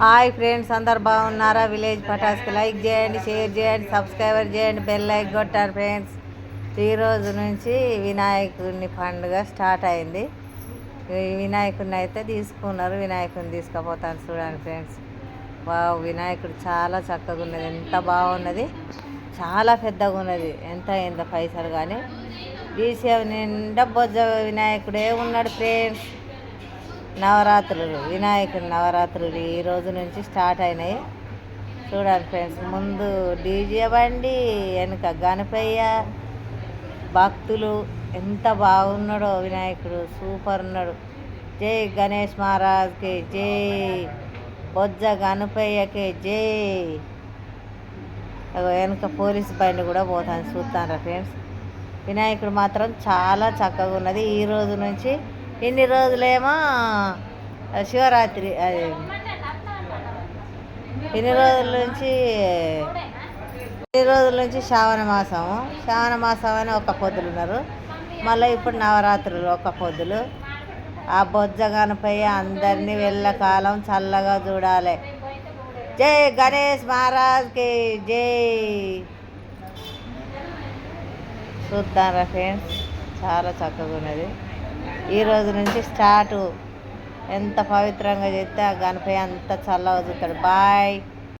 Hi friends అందరు బాగున్నారా? Village పటాస్కి లైక్ చేయండి షేర్ చేయండి సబ్స్క్రైబర్ చేయండి బెల్ లైక్ కొట్టారు ఫ్రెండ్స్. ఈ రోజు నుంచి వినాయకుడిని పండుగ స్టార్ట్ అయింది. వినాయకుడిని అయితే తీసుకున్నారు. వినాయకుడిని తీసుకుపోతాను చూడండి ఫ్రెండ్స్. వావ్ వినాయకుడు చాలా చక్కగా ఉన్నది. ఎంత బాగున్నది. చాలా పెద్దగా ఉన్నది. ఎంత అయిందో పైసలు కానీ. డీసీఎం నిండా బొజ్జ వినాయకుడే ఉన్నాడు ఫ్రెండ్స్. నవరాత్రులు వినాయకుని నవరాత్రులు ఈ రోజు నుంచి స్టార్ట్ అయినాయి. చూడండి ఫ్రెండ్స్ ముందు డీజే బండి వెనుక గణపయ్య భక్తులు ఎంత బాగున్నాడో వినాయకుడు సూపర్ ఉన్నాడు. జై గణేష్ మహారాజ్కి జై బొజ్జ గణపయ్యకి జై. వెనుక పోలీస్ బండి కూడా పోతాను చూస్తాను ఫ్రెండ్స్. వినాయకుడు మాత్రం చాలా చక్కగా ఉన్నది ఈ రోజు నుంచి. ఇన్ని రోజులేమో శివరాత్రి అది ఇన్ని రోజుల నుంచి ఇన్ని రోజుల నుంచి శ్రావణ మాసం? శ్రావణ మాసం అని ఒక పొద్దులు ఉన్నారు. మళ్ళీ ఇప్పుడు నవరాత్రులు ఒక పొద్దులు. ఆ బొజ్జ గణపయ్య అందరినీ వెళ్ళకాలం చల్లగా చూడాలి. జై గణేష్ మహారాజ్కి జై. చూద్దాం ఫ్రెండ్స్ చాలా చక్కగా ఉన్నది. ఈ రోజు నుంచి స్టార్ట్. ఎంత పవిత్రంగా చేస్తే ఆ గణపయ్య అంత చల్లగా చూస్తాడు. బాయ్.